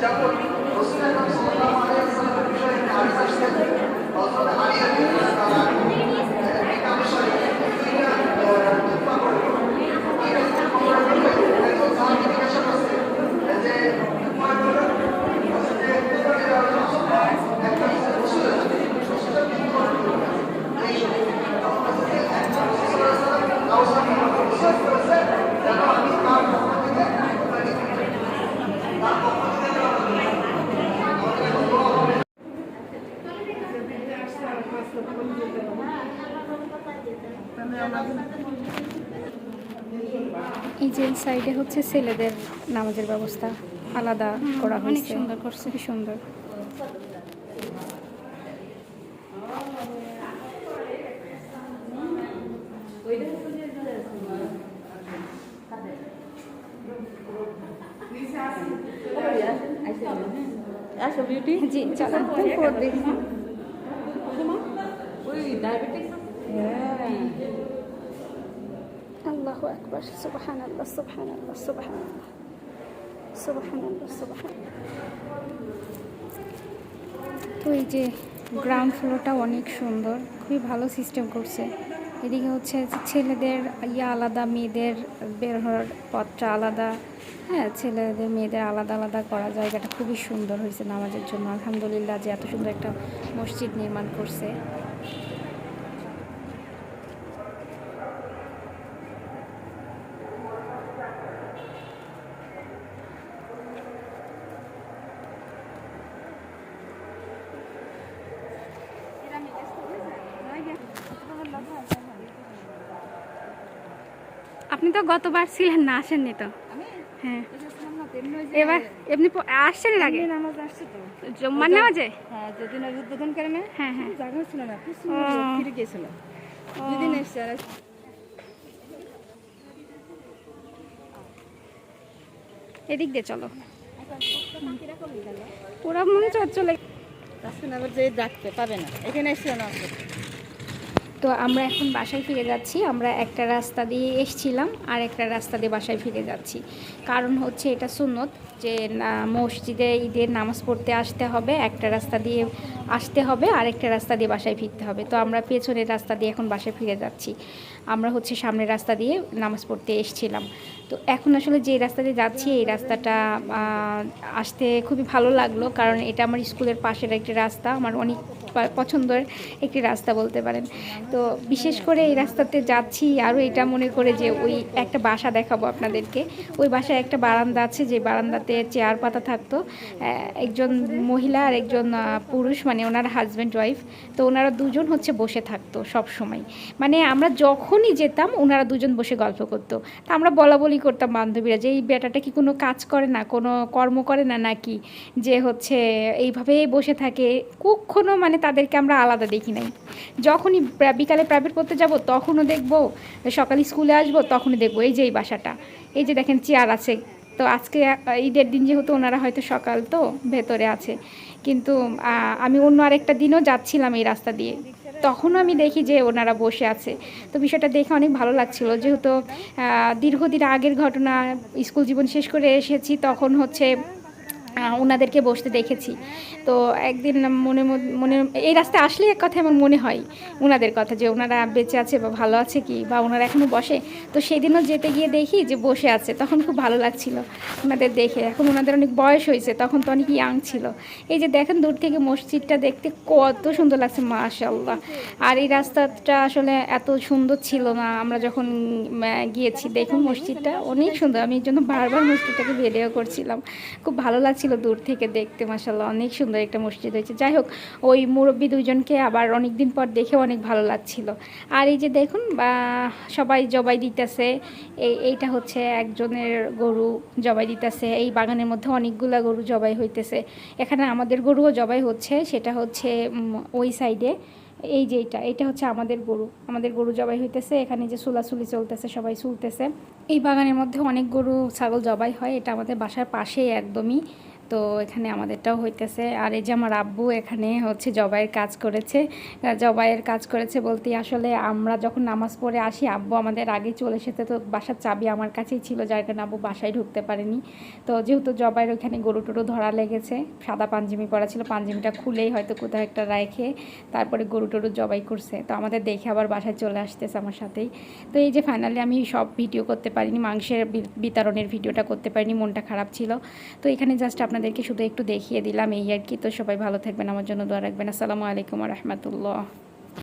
যেমন রসুল এবং সাল্লাম এই যে সাইডে হচ্ছে ছেলেদের নামাজের ব্যবস্থা আলাদা করা অনেক সুন্দর করছে। খুবই সুন্দর। আসো বিউটি জি চলেন দেখি। ওই ডায়াবেটিস আল্লাহু আকবার সুবহানাল্লাহ সুবহানাল্লাহ সুবহানাল্লাহ সুবহানাল্লাহ সুবহান তো এই যে গ্রাউন্ড ফ্লোরটা অনেক সুন্দর, খুবই ভালো সিস্টেম করছে। এদিকে হচ্ছে ছেলেদের ইয়ে আলাদা, মেয়েদের বের হওয়ার পথটা আলাদা। হ্যাঁ ছেলেদের, মেয়েদের আলাদা আলাদা করা জায়গাটা খুবই সুন্দর হয়েছে নামাজের জন্য। আলহামদুলিল্লাহ যে এত সুন্দর একটা মসজিদ নির্মাণ করছে। আপনি তো গতবার ছিলেন না আসেননি তো। হ্যাঁ। এবার এমনি আসছেন এর আগে? নামাজ আসছে তো। জম্মার নামাজে? হ্যাঁ যেদিন ওই উদ্বোধন করে না হ্যাঁ হ্যাঁ। জায়গা হচ্ছিল না খুব ও। সুন্দর লোক ফিরে গিয়েছিল। দুদিন এসছে আর এদিক দিয়ে চলো। ওরা মনে চলে আসছেন আবার যে ডাকতে পাবে না। এখানে এসছে না। তো আমরা এখন বাসায় ফিরে যাচ্ছি। আমরা একটা রাস্তা দিয়ে এসছিলাম, আর একটা রাস্তা দিয়ে বাসায় ফিরে যাচ্ছি। কারণ হচ্ছে এটা সুন্নত যে মসজিদে ঈদের নামাজ পড়তে আসতে হবে, একটা রাস্তা দিয়ে আসতে হবে, আর একটা রাস্তা দিয়ে বাসায় ফিরতে হবে। তো আমরা পেছনের রাস্তা দিয়ে এখন বাসায় ফিরে যাচ্ছি। আমরা হচ্ছে সামনের রাস্তা দিয়ে নামাজ পড়তে এসছিলাম। তো এখন আসলে যে রাস্তা দিয়ে যাচ্ছি, এই রাস্তাটা আসতে খুবই ভালো লাগল। কারণ এটা আমার স্কুলের পাশের একটি রাস্তা, আমার অনেক পছন্দের একটি রাস্তা বলতে পারেন। তো বিশেষ করে এই রাস্তাতে যাচ্ছি, আরও এটা মনে করে যে ওই একটা বাসা দেখাবো আপনাদেরকে। ওই বাসায় একটা বারান্দা আছে, যে বারান্দাতে চেয়ার পাতা থাকতো। একজন মহিলা আর একজন পুরুষ মানে ওনার হাজব্যান্ড, ওয়াইফ। তো ওনারা দুজন হচ্ছে বসে থাকতো সব সময় মানে আমরা যখনই যেতাম, ওনারা দুজন বসে গল্প করতো। তা আমরা বলা বলি করতাম বান্ধবীরা যে, এই বেটাটা কি কোনো কাজ করে না? কোনো কর্ম করে না নাকি? যে হচ্ছে এইভাবেই বসে থাকে। কখনো মানে তাদেরকে আমরা আলাদা দেখি নাই। যখনই বিকালে প্রাইভেট পড়তে যাব, তখনও দেখব, সকালে স্কুলে আসব তখনই দেখব, এই যে এই বাসাটা। এই যে দেখেন চেয়ার আছে। তো আজকে ঈদের দিন যেহেতু ওনারা হয়তো সকাল তো ভেতরে আছে। কিন্তু আমি অন্য আরেকটা দিনও যাচ্ছিলাম এই রাস্তা দিয়ে। তখনও আমি দেখি যে ওনারা বসে আছে। তো বিষয়টা দেখে অনেক ভালো লাগছিল। যেহেতু দীর্ঘদিন আগের ঘটনা, স্কুল জীবন শেষ করে এসেছি, তখন হচ্ছে ওনাদেরকে বসতে দেখেছি। তো একদিন মনে মনে এই রাস্তায় আসলে এক কথা আমার মনে হয় ওনাদের কথা যে ওনারা বেঁচে আছে বা ভালো আছে কি বা ওনারা এখনও বসে। তো সেদিনও যেতে গিয়ে দেখি যে বসে আছে, তখন খুব ভালো লাগছিল ওনাদের দেখে। এখন ওনাদের অনেক বয়স হয়েছে, তখন তো অনেক ইয়াং ছিল। এই যে দেখেন দূর থেকে মসজিদটা দেখতে কত সুন্দর লাগছে মাশাল্লাহ আর এই রাস্তাটা আসলে এত সুন্দর ছিল না। আমরা যখন গিয়েছি দেখুন মসজিদটা অনেক সুন্দর। আমি এর জন্য বারবার মসজিদটাকে ভিডিও করছিলাম। খুব ভালো লাগছিল দূর থেকে দেখতে মাশাল্লাহ অনেক সুন্দর একটা মসজিদ হয়েছে। যাই হোক, ওই মুরব্বী দুজনকে আবার অনেক দিন পর দেখে অনেক ভালো লাগছিল। আর এই যে দেখুন সবাই জবাই দিতেছে। এই, এইটা হচ্ছে একজনের গরু জবাই দিতেছে। এই বাগানের মধ্যে অনেকগুলা গরু জবাই হইতেছে। এখানে আমাদের গরুও জবাই হচ্ছে, সেটা হচ্ছে ওই সাইডে। এই যে এটা এটা হচ্ছে আমাদের গরু। আমাদের গরু জবাই হইতেছে, এখানে যে সুলাসুলি চলতেছে, সবাই চলতেছে। এই বাগানের মধ্যে অনেক গরু, ছাগল জবাই হয়, এটা আমাদের বাসার পাশেই একদমই। তো এখানে আমাদেরটাও হইতেছে। আর এই যে আমার আব্বু এখানে হচ্ছে জবাইয়ের কাজ করেছে। জবাইয়ের কাজ করেছে বলতে আসলে আমরা যখন নামাজ পড়ে আসি, আব্বু আমাদের আগে চলে এসেছে তো বাসার চাবি আমার কাছেই ছিল, যার কারণে আব্বু বাসায় ঢুকতে পারেনি। তো যেহেতু জবাইয়ের ওইখানে গরু টরু ধরা লেগেছে, সাদা পাঞ্জামি পরা ছিল, পাঞ্জামিটা খুলেই হয়তো কোথাও একটা রেখে তারপরে গরু টরু জবাই করছে। তো আমাদের দেখে আবার বাসায় চলে আসতেছে আমার সাথেই। তো এই যে ফাইনালি আমি সব ভিডিও করতে পারিনি, মাংসের বিতরণের ভিডিওটা করতে পারিনি, মনটা খারাপ ছিল। তো এখানে জাস্ট আপনাদেরকে শুধু একটু দেখিয়ে দিলাম, এই আর কি। তো সবাই ভালো থাকবেন, আমার জন্য দোয়া রাখবেন। আসসালামু আলাইকুম রহমতুল্লাহ।